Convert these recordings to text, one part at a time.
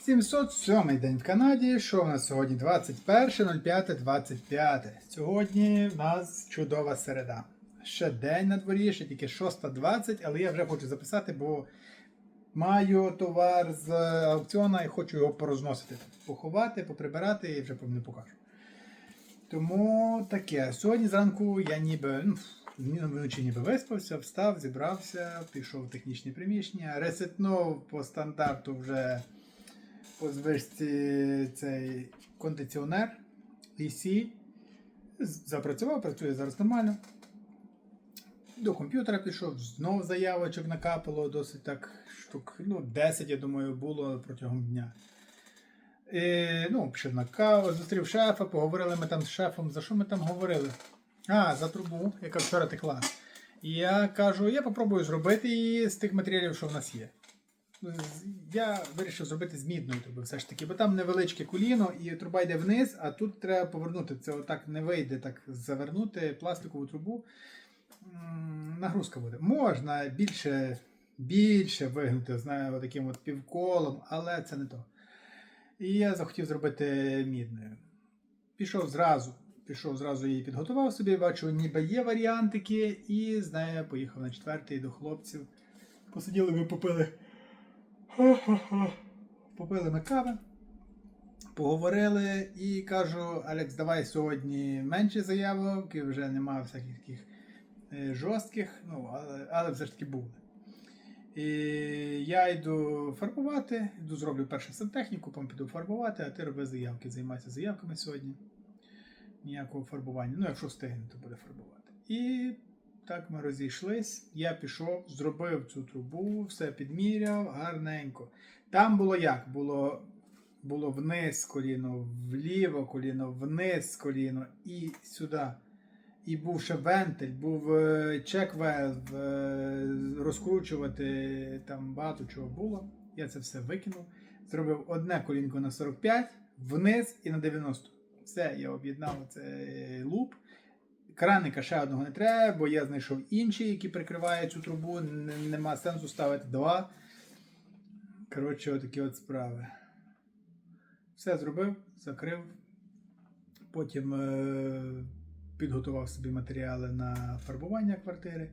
707 день в Канаді. Що у нас сьогодні? 21.05.25. Сьогодні в нас чудова середа. Ще день на дворі, ще тільки 6.20, але я вже хочу записати, бо маю товар з аукціона і хочу його порозносити. Поховати, поприбирати і вже не покажу. Тому таке. Сьогодні зранку я ніби ну, вночі ніби виспався, встав, зібрався, пішов в технічне приміщення, ресетнув по стандарту вже звичці цей кондиціонер AC. Запрацював, працює зараз нормально. До комп'ютера пішов, знов заявочок накапало, досить так штук, ну, 10, я думаю, було протягом дня. І, ну, пішов на каву, зустрів шефа, поговорили ми там з шефом. За що ми там говорили? А, за трубу, яка вчора текла. І я кажу, я попробую зробити її з тих матеріалів, що в нас є. Я вирішив зробити з мідної труби, все ж таки, бо там невеличке коліно, і труба йде вниз, а тут треба повернути. Це отак не вийде так завернути пластикову трубу. Нагрузка буде. Можна більше, більше вигнути, знаю, таким от півколом, але це не то. І я захотів зробити мідною. Пішов зразу. Пішов зразу її підготував собі, бачу, ніби є варіантики, і з нею поїхав на четвертий до хлопців. Посиділи ми попили. Попили ми кави, поговорили і кажу: Алекс, давай сьогодні менше заявок, і вже нема всяких таких е, жорстких, ну, але, але все ж таки були. І я йду фарбувати, йду зроблю першу сантехніку, потім піду фарбувати, а ти роби заявки, займайся заявками сьогодні. Ніякого фарбування. Ну, якщо встигне, то буде фарбувати. І так ми розійшлись. Я пішов, зробив цю трубу, все підміряв гарненько. Там було як? Було, було вниз коліно, вліво коліно, вниз коліно і сюди. І був ще вентиль, був е, чек велв, е, розкручувати там багато чого було. Я це все викинув. Зробив одне колінко на 45, вниз і на 90. Все, я об'єднав цей луп. Краника ще одного не треба, бо я знайшов інші, які прикривають цю трубу. Нема сенсу ставити два. Коротше, отакі от справи. Все зробив, закрив. Потім е- підготував собі матеріали на фарбування квартири.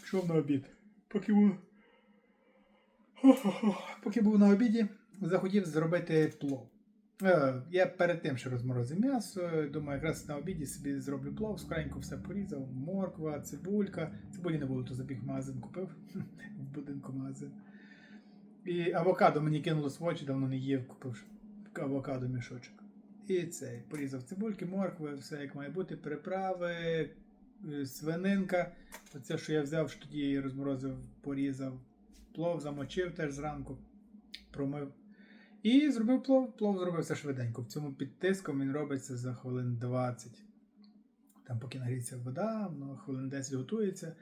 Пішов на обід. Поки був, Поки був на обіді, захотів зробити плов. Е, Я перед тим ще розморозив м'ясо. Думаю, якраз на обіді собі зроблю плов, скоренько все порізав. Морква, цибулька. Цибулі не було, то забіг в магазин купив в будинку магазин. І авокадо мені кинулось в очі, давно не їв, купив авокадо мішочок. І цей порізав цибульки, моркви, все як має бути, приправи, е, свининка. Оце, що я взяв, що тоді розморозив, порізав, плов замочив теж зранку, промив. І зробив плов. Плов зробився швиденько. В цьому під тиском він робиться за хвилин 20. Там поки нагріється вода, воно хвилин 10 готується.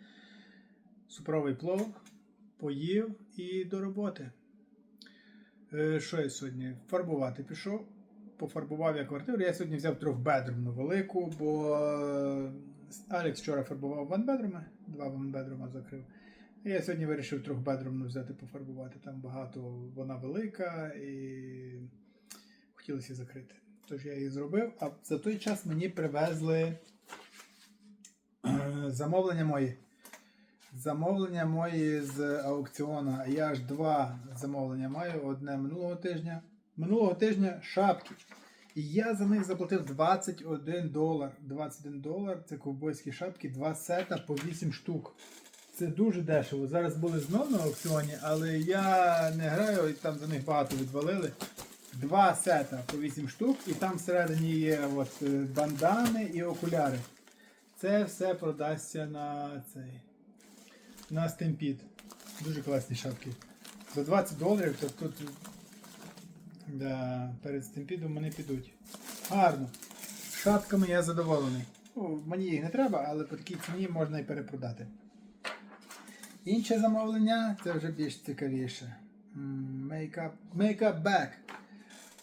Супровий плов, поїв і до роботи. Е, Що я сьогодні? Фарбувати пішов. Пофарбував я квартиру. Я сьогодні взяв трьохбедрумну велику, бо е, Алекс вчора фарбував ванбедруми, два ванбедрума закрив. Я сьогодні вирішив трьохбедрумну взяти пофарбувати. Там багато, вона велика і хотілося закрити. Тож я її зробив, а за той час мені привезли е, замовлення мої. Замовлення мої з аукціона. Я аж два замовлення маю. Одне минулого тижня. Минулого тижня шапки. І я за них заплатив 21 долар. 21 долар це ковбойські шапки, два сета по 8 штук. Це дуже дешево. Зараз були знов на аукціоні, але я не граю, і там за них багато відвалили. Два сета по 8 штук, і там всередині є от е, бандани і окуляри. Це все продасться на цей. На стемпід. Дуже класні шапки. За 20 доларів, то тут да, перед стемпідом вони підуть. Гарно. Шапками я задоволений. Ну, мені їх не треба, але по такій ціні можна і перепродати. Інше замовлення це вже більш цікавіше. Makeup, bag.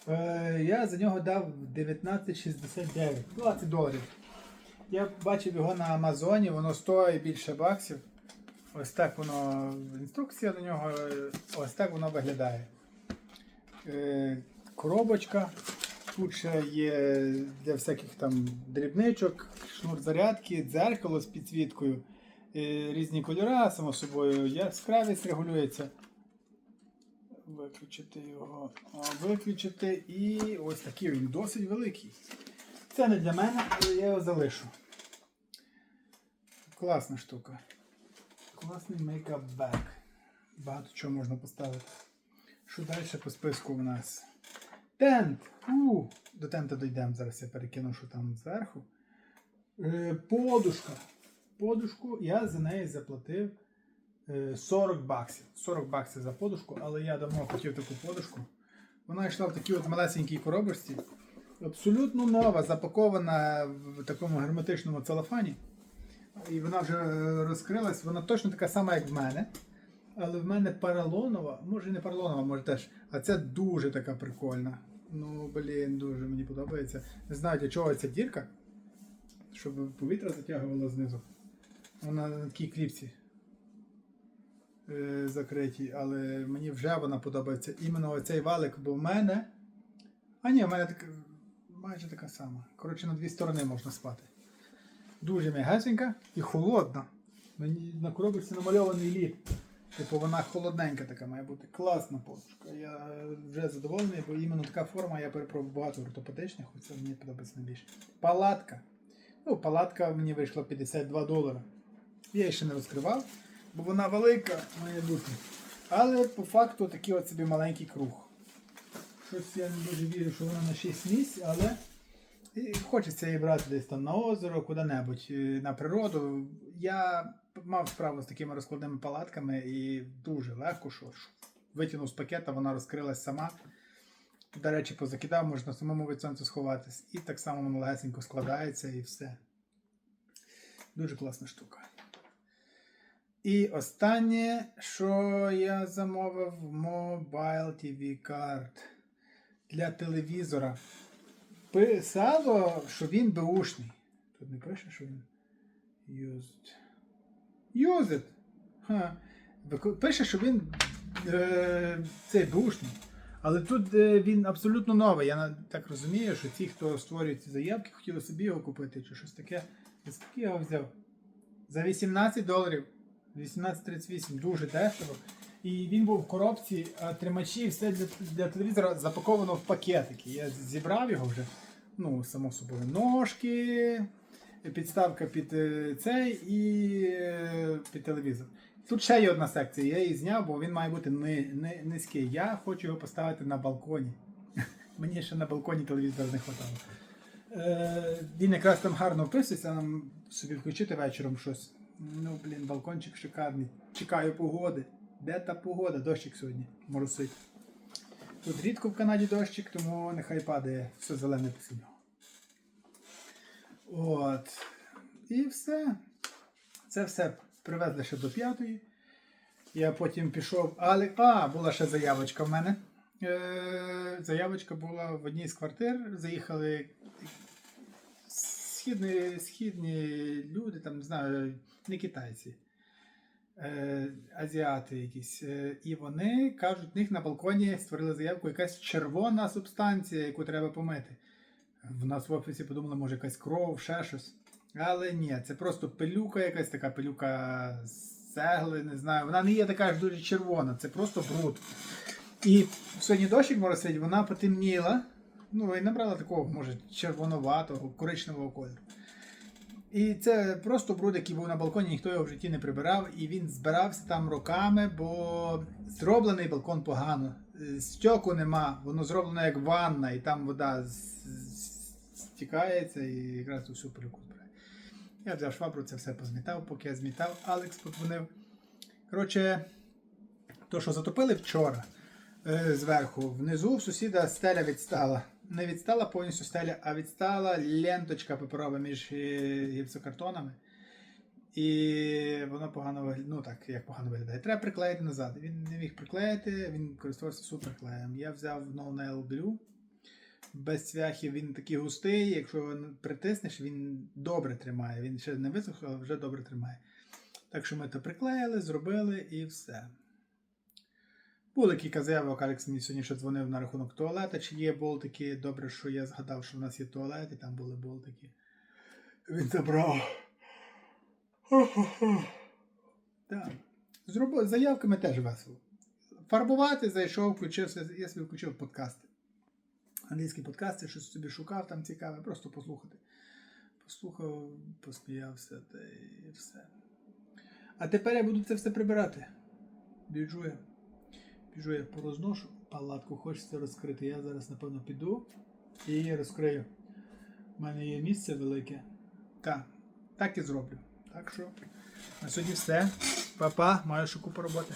Е, я за нього дав 19,69, 20 доларів. Я бачив його на Амазоні, воно стоїть більше баксів. Ось так воно, інструкція до нього, ось так воно виглядає. е, коробочка. Тут ще є для всяких там дрібничок, шнур зарядки, дзеркало з підсвіткою, різні кольори, само собою, яскравість регулюється. Виключити його, виключити і ось такий він досить великий. Це не для мене, але я його залишу. Класна штука. Класний мейкап-бек. Багато чого можна поставити. Що далі по списку у нас? Тент. У, до тента дійдемо. Зараз я перекину, що там зверху. Е, подушка. Подушку я за неї заплатив е, 40 баксів. 40 баксів за подушку, але я давно хотів таку подушку. Вона йшла в такій от малесенькій коробочці. Абсолютно нова, запакована в такому герметичному целофані. І вона вже е, розкрилась, вона точно така сама, як в мене. Але в мене паралонова, може не паралонова, може теж. А це дуже така прикольна. Ну, блін, дуже мені подобається. Не знаю, для чого ця дірка. Щоб повітря затягувало знизу. Вона на такій кліпсі е, закритій, але мені вже вона подобається. Іменно оцей валик, бо в мене. А ні, в мене така, майже така сама. Коротше, на дві сторони можна спати. Дуже м'ягесенька і холодна. Мені на коробці намальований лід. Типу вона холодненька така має бути. Класна подушка. Я вже задоволений, бо іменно така форма я перепробував багато ортопедичних, оце мені подобається найбільше. Палатка. Ну, палатка мені вийшла 52 долари. Я її ще не розкривав, бо вона велика має бути. Але по факту такий от собі маленький круг. Щось я не дуже вірю, що вона на 6 місць, але і хочеться її брати десь там на озеро, куди-небудь, е, на природу. Я мав справу з такими розкладними палатками і дуже легко, що витягнув з пакета, вона розкрилась сама. До речі, позакидав, можна самому від сонця сховатись. І так само воно легесенько складається і все. Дуже класна штука. І останнє, що я замовив Mobile TV Card для телевізора. Писало, що він беушний. Тут не пише, що він used. Used. Ха. Пише, що він е, цей беушний. Але тут е, він абсолютно новий. Я так розумію, що ті, хто створює ці заявки, хотіли собі його купити чи щось таке. За скільки я його взяв? За 18 доларів. 18,38, дуже дешево. І він був в коробці, а тримачі, все для, для телевізора запаковано в пакетики. Я зібрав його вже. Ну, само собою, ножки, підставка під е, цей і е, під телевізор. Тут ще є одна секція, я її зняв, бо він має бути ни, ни, низький. Я хочу його поставити на балконі. Мені ще на балконі телевізора не вистачало. Е, він якраз там гарно вписується, нам собі включити вечором щось. Ну, блін, балкончик шикарний. Чекаю погоди. Де та погода? Дощик сьогодні моросить. Тут рідко в Канаді дощик, тому нехай падає все зелене після нього. От. І все. Це все привезли ще до п'ятої. Я потім пішов. Але. А, була ще заявочка в мене. Е, заявочка була в одній з квартир. Заїхали східні, східні люди, там, не знаю, не китайці, е, азіати якісь. Е, і вони кажуть, в них на балконі створили заявку якась червона субстанція, яку треба помити. В нас в офісі подумали, може якась кров, ще щось. Але ні, це просто пилюка, якась така пилюка з цегли, не знаю. Вона не є така ж дуже червона, це просто бруд. І сьогодні дощик моросить, вона потемніла. Ну і набрала такого, може, червонуватого, коричневого кольору. І це просто бруд, який був на балконі, ніхто його в житті не прибирав, і він збирався там роками, бо зроблений балкон погано. Е, Стьоку нема, воно зроблено як ванна, і там вода стікається і якраз ту всю пилюку збирає. Я взяв швабру, це все позмітав, поки я змітав, Алекс подзвонив. Коротше, то, що затопили вчора е, зверху, внизу в сусіда стеля відстала. Не відстала повністю стеля, а відстала ленточка паперова між е, гіпсокартонами. І воно погано виглядає. Ну так, як погано виглядає. Треба приклеїти назад. Він не міг приклеїти, він користувався суперклеєм. Я взяв No Nail Glue. Без цвяхів він такий густий, якщо його притиснеш, він добре тримає. Він ще не висох, але вже добре тримає. Так що ми то приклеїли, зробили і все. Були кілька заявок, Алекс мені сьогодні ще дзвонив на рахунок туалета, чи є болтики. Добре, що я згадав, що в нас є туалет, і там були болтики. Він забрав. Так. З з заявками теж весело. Фарбувати зайшов, включився, я собі включив подкасти. Англійські подкасти, щось собі шукав там цікаве, просто послухати. Послухав, посміявся та і все. А тепер я буду це все прибирати. Біжу я. Біжу я порозношу. Палатку хочеться розкрити. Я зараз, напевно, піду і її розкрию. У мене є місце велике. Так, так і зроблю. Так що на сьогодні все. Па-па, маю ще купу роботи.